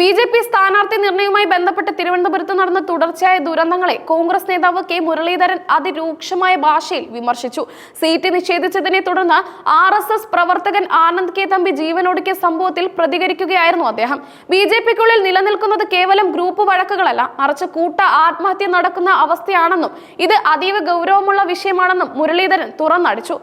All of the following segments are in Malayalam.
ബി ജെ പി സ്ഥാനാർത്ഥി നിർണയവുമായി ബന്ധപ്പെട്ട് തിരുവനന്തപുരത്ത് നടന്ന തുടർച്ചയായ ദുരന്തങ്ങളെ കോൺഗ്രസ് നേതാവ് കെ മുരളീധരൻ അതിരൂക്ഷമായ ഭാഷയിൽ വിമർശിച്ചു. സീറ്റ് നിഷേധിച്ചതിനെ തുടർന്ന് ആർ എസ് എസ് പ്രവർത്തകൻ ആനന്ദ് കെ തമ്പി ജീവനൊടുക്കിയ സംഭവത്തിൽ പ്രതികരിക്കുകയായിരുന്നു അദ്ദേഹം. ബി ജെ പിക്കുള്ളിൽ നിലനിൽക്കുന്നത് കേവലം ഗ്രൂപ്പ് വഴക്കുകളല്ല മറിച്ച് കൂട്ട ആത്മഹത്യ നടക്കുന്ന അവസ്ഥയാണെന്നും ഇത് അതീവ ഗൗരവമുള്ള വിഷയമാണെന്നും മുരളീധരൻ തുറന്നടിച്ചു.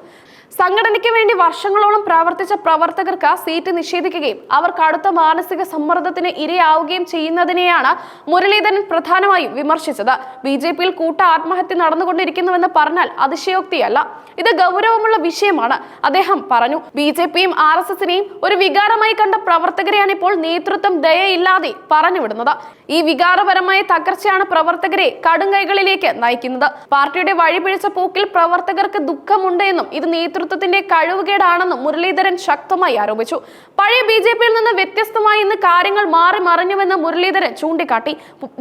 സംഘടനയ്ക്ക് വേണ്ടി വർഷങ്ങളോളം പ്രവർത്തിച്ച പ്രവർത്തകർക്ക് സീറ്റ് നിഷേധിക്കുകയും അവർ കടുത്ത മാനസിക സമ്മർദ്ദത്തിന് ഇരയാവുകയും ചെയ്യുന്നതിനെയാണ് മുരളീധരൻ പ്രധാനമായും വിമർശിച്ചത്. ബി ജെ പിയിൽ കൂട്ട ആത്മഹത്യ നടന്നുകൊണ്ടിരിക്കുന്നുവെന്ന് പറഞ്ഞാൽ അതിശയോക്തിയല്ല. ഇത് ഗൗരവമുള്ള വിഷയമാണ്. അദ്ദേഹം പറഞ്ഞു ബി ജെ പിയും ആർ എസ് എസിനെയും ഒരു വികാരമായി കണ്ട പ്രവർത്തകരെയാണ് ഇപ്പോൾ നേതൃത്വം ദയയില്ലാതെ പറഞ്ഞുവിടുന്നത്. ഈ വികാരപരമായ തകർച്ചയാണ് പ്രവർത്തകരെ കടുംകൈകളിലേക്ക് നയിക്കുന്നത്. പാർട്ടിയുടെ വഴിപിഴിച്ച പോക്കിൽ പ്രവർത്തകർക്ക് ദുഃഖമുണ്ട് എന്നും ഇത് നേതൃത്വത്തിന്റെ കഴിവുകേടാണെന്നും മുരളീധരൻ ശക്തമായി ആരോപിച്ചു. പഴയ ബി ജെ പിയിൽ നിന്ന് വ്യത്യസ്തമായി ഇന്ന് കാര്യങ്ങൾ മാറി മറിഞ്ഞുവെന്ന് മുരളീധരൻ ചൂണ്ടിക്കാട്ടി.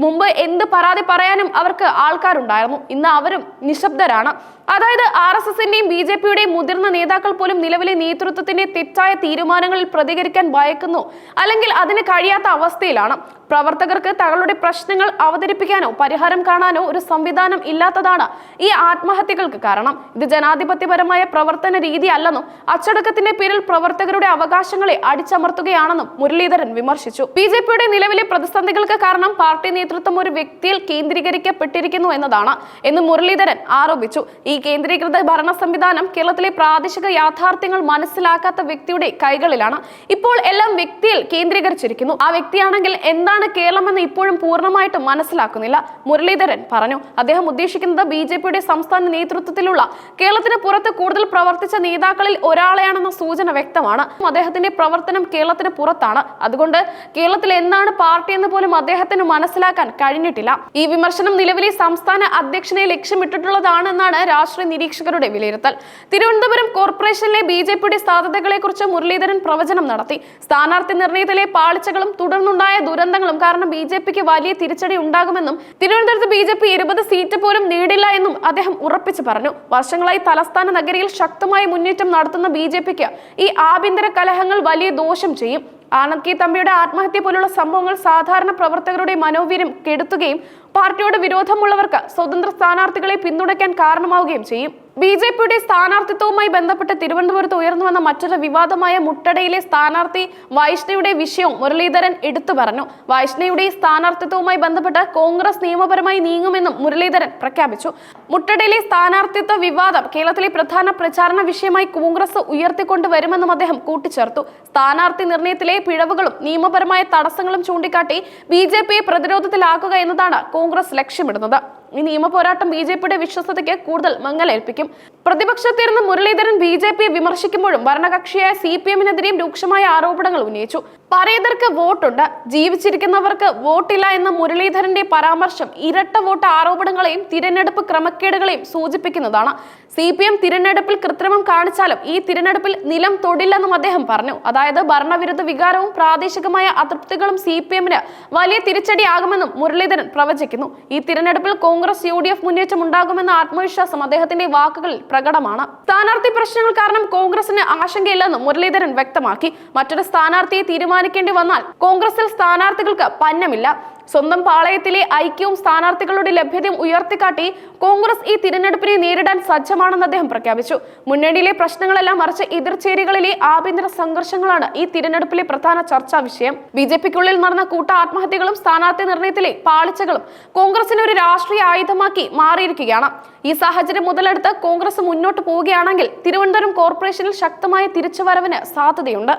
മുമ്പ് എന്ത് പരാതി പറയാനും അവർക്ക് ആൾക്കാരുണ്ടായിരുന്നു. ഇന്ന് അവരും നിശബ്ദരാണ്. അതായത് ആർ എസ് എസിന്റെയും ബി ജെ പിയുടെയും മുതിർന്ന നേതാക്കൾ പോലും നിലവിലെ നേതൃത്വത്തിന്റെ തെറ്റായ തീരുമാനങ്ങളിൽ പ്രതികരിക്കാൻ ഭയക്കുന്നു. അല്ലെങ്കിൽ അതിന് കഴിയാത്ത അവസ്ഥയിലാണ്. പ്രവർത്തകർക്ക് തങ്ങളുടെ പ്രശ്നങ്ങൾ അവതരിപ്പിക്കാനോ പരിഹാരം കാണാനോ ഒരു സംവിധാനം ഇല്ലാത്തതാണ് ഈ ആത്മഹത്യകൾക്ക് കാരണം. ഇത് ജനാധിപത്യപരമായ പ്രവർത്തന രീതി അല്ലെന്നും അച്ചടക്കത്തിന്റെ പേരിൽ പ്രവർത്തകരുടെ അവകാശങ്ങളെ അടിച്ചമർത്തുകയാണെന്നും മുരളീധരൻ വിമർശിച്ചു. ബി ജെ പിയുടെ നിലവിലെ പ്രതിസന്ധികൾക്ക് കാരണം പാർട്ടി നേതൃത്വം ഒരു വ്യക്തിയിൽ കേന്ദ്രീകരിക്കപ്പെട്ടിരിക്കുന്നു എന്നതാണ് എന്ന് മുരളീധരൻ ആരോപിച്ചു. ഈ കേന്ദ്രീകൃത ഭരണ സംവിധാനം കേരളത്തിലെ പ്രാദേശിക യാഥാർത്ഥ്യങ്ങൾ മനസ്സിലാക്കാത്ത വ്യക്തിയുടെ കൈകളിലാണ് ഇപ്പോൾ എല്ലാം വ്യക്തിയിൽ കേന്ദ്രീകരിച്ചിരിക്കുന്നു. ആ വ്യക്തിയാണെങ്കിൽ എന്താണ് കേരളം എന്ന് ഇപ്പോഴും പൂർണമായിട്ടും മനസ്സിലാക്കുന്നില്ല. മുരളീധരൻ പറഞ്ഞു അദ്ദേഹം ഉദ്ദേശിക്കുന്നത് ബി ജെ പിയുടെ സംസ്ഥാന നേതൃത്വത്തിലുള്ള കേരളത്തിന് പുറത്ത് കൂടുതൽ പ്രവർത്തിച്ച നേതാക്കളിൽ ഒരാളെയാണെന്ന സൂചന വ്യക്തമാണ്. അദ്ദേഹത്തിന്റെ പ്രവർത്തനം കേരളത്തിന് പുറത്താണ്. അതുകൊണ്ട് കേരളത്തിൽ എന്താണ് പാർട്ടി എന്ന് പോലും അദ്ദേഹത്തിന് മനസ്സിലാക്കാൻ കഴിഞ്ഞിട്ടില്ല. ഈ വിമർശനം നിലവിലെ സംസ്ഥാന അധ്യക്ഷനെ ലക്ഷ്യമിട്ടിട്ടുള്ളതാണെന്നാണ് രാഷ്ട്രീയ നിരീക്ഷകരുടെ വിലയിരുത്തൽ. തിരുവനന്തപുരം കോർപ്പറേഷനിലെ ബി ജെ പിയുടെ സാധ്യതകളെക്കുറിച്ച് മുരളീധരൻ പ്രവചനം നടത്തി. സ്ഥാനാർത്ഥി നിർണയത്തിലെ പാളിച്ചകളും തുടർന്നുണ്ടായ ദുരന്തങ്ങളും കാരണം ബി ജെ പിക്ക് വലിയ തിരിച്ചടി ഉണ്ടാകുമെന്നും തിരുവനന്തപുരത്ത് ബി ജെ പി ഇരുപത് സീറ്റ് പോലും നേടില്ല എന്നും അദ്ദേഹം ഉറപ്പിച്ചു പറഞ്ഞു. വർഷങ്ങളായി തലസ്ഥാന നഗരിയിൽ ശക്തമായ മുന്നേറ്റം നടത്തുന്ന ബി ജെ പിക്ക് ഈ ആഭ്യന്തര കലഹങ്ങൾ വലിയ ദോഷം ചെയ്യും. ആനന്ദ് കെ തമ്പിയുടെ ആത്മഹത്യ പോലുള്ള സംഭവങ്ങൾ സാധാരണ പ്രവർത്തകരുടെ മനോവീര്യം കെടുത്തുകയും പാർട്ടിയോട് വിരോധമുള്ളവർക്ക് സ്വതന്ത്ര സ്ഥാനാർത്ഥികളെ പിന്തുണയ്ക്കാൻ കാരണമാവുകയും ചെയ്യും. ബി ജെ പിയുടെ സ്ഥാനാർത്ഥിത്വവുമായി ബന്ധപ്പെട്ട് തിരുവനന്തപുരത്ത് ഉയർന്നു വന്ന മറ്റൊരു വിവാദമായ മുട്ടടയിലെ സ്ഥാനാർത്ഥി വൈഷ്ണയുടെ വിഷയവും മുരളീധരൻ എടുത്തു പറഞ്ഞു. വൈഷ്ണയുടെ സ്ഥാനാർത്ഥിത്വവുമായി ബന്ധപ്പെട്ട് കോൺഗ്രസ് നിയമപരമായി നീങ്ങുമെന്നും മുരളീധരൻ പ്രഖ്യാപിച്ചു. മുട്ടടയിലെ സ്ഥാനാർത്ഥിത്വ വിവാദം കേരളത്തിലെ പ്രധാന പ്രചാരണ വിഷയമായി കോൺഗ്രസ് ഉയർത്തിക്കൊണ്ടുവരുമെന്നും അദ്ദേഹം കൂട്ടിച്ചേർത്തു. സ്ഥാനാർത്ഥി നിർണയത്തിലെ പിഴവുകളും നിയമപരമായ തടസ്സങ്ങളും ചൂണ്ടിക്കാട്ടി ബി ജെ പിയെ പ്രതിരോധത്തിലാക്കുക എന്നതാണ് കോൺഗ്രസ് ലക്ഷ്യമിടുന്നത്. ഈ നിയമ പോരാട്ടം ബി ജെ പിയുടെ വിശ്വസതയ്ക്ക് കൂടുതൽ മങ്ങലേൽപ്പിക്കും. പ്രതിപക്ഷത്തിരുന്ന് മുരളീധരൻ ബി ജെ പിയെ വിമർശിക്കുമ്പോഴും ഭരണകക്ഷിയായ സി പി എമ്മിനെതിരെയും രൂക്ഷമായ ആരോപണങ്ങൾ ഉന്നയിച്ചു. പരേതർക്ക് വോട്ടുണ്ട്. ജീവിച്ചിരിക്കുന്നവർക്ക് വോട്ടില്ല എന്ന മുരളീധരന്റെ പരാമർശം ഇരട്ട വോട്ട് ആരോപണങ്ങളെയും തിരഞ്ഞെടുപ്പ് ക്രമക്കേടുകളെയും സൂചിപ്പിക്കുന്നതാണ്. സി പി എം തിരഞ്ഞെടുപ്പിൽ കൃത്രിമം കാണിച്ചാലും ഈ തിരഞ്ഞെടുപ്പിൽ നിലം തൊടില്ലെന്നും അദ്ദേഹം പറഞ്ഞു. അതായത് ഭരണവിരുദ്ധ വികാരവും പ്രാദേശികമായ അതൃപ്തികളും സി പി എമ്മിന് വലിയ തിരിച്ചടിയാകുമെന്നും മുരളീധരൻ പ്രവചിക്കുന്നു. ഈ തിരഞ്ഞെടുപ്പിൽ കോൺഗ്രസ് യു ഡി എഫ് മുന്നേറ്റം ഉണ്ടാകുമെന്ന ആത്മവിശ്വാസം അദ്ദേഹത്തിന്റെ വാക്കുകളിൽ പ്രകടമാണ്. സ്ഥാനാർത്ഥി പ്രശ്നങ്ങൾ കാരണം കോൺഗ്രസിന് ആശങ്കയില്ലെന്നും മുരളീധരൻ വ്യക്തമാക്കി. മറ്റൊരു സ്ഥാനാർത്ഥിയെ തീരുമാനിക്കേണ്ടി വന്നാൽ കോൺഗ്രസിൽ സ്ഥാനാർത്ഥികൾക്ക് പന്നമില്ല സ്വന്തം പാളയത്തിലെ ഐക്യവും സ്ഥാനാർത്ഥികളുടെ ലഭ്യതയും ഉയർത്തിക്കാട്ടി കോൺഗ്രസ് ഈ തിരഞ്ഞെടുപ്പിനെ നേരിടാൻ സജ്ജമാണെന്ന് അദ്ദേഹം പ്രഖ്യാപിച്ചു. മുന്നണിയിലെ പ്രശ്നങ്ങളെല്ലാം മറിച്ച് എതിർചേരികളിലെ ആഭ്യന്തര സംഘർഷങ്ങളാണ് ഈ തിരഞ്ഞെടുപ്പിലെ പ്രധാന ചർച്ചാ വിഷയം. ബി ജെ പിക്കുള്ളിൽ നടന്ന കൂട്ട ആത്മഹത്യകളും സ്ഥാനാർത്ഥി നിർണയത്തിലെ പാളിച്ചകളും കോൺഗ്രസിനെ ഒരു രാഷ്ട്രീയ ആയുധമാക്കി മാറിയിരിക്കുകയാണ്. ഈ സാഹചര്യം മുതലെടുത്ത് കോൺഗ്രസ് മുന്നോട്ട് പോവുകയാണെങ്കിൽ തിരുവനന്തപുരം കോർപ്പറേഷനിൽ ശക്തമായ തിരിച്ചുവരവിന് സാധ്യതയുണ്ട്.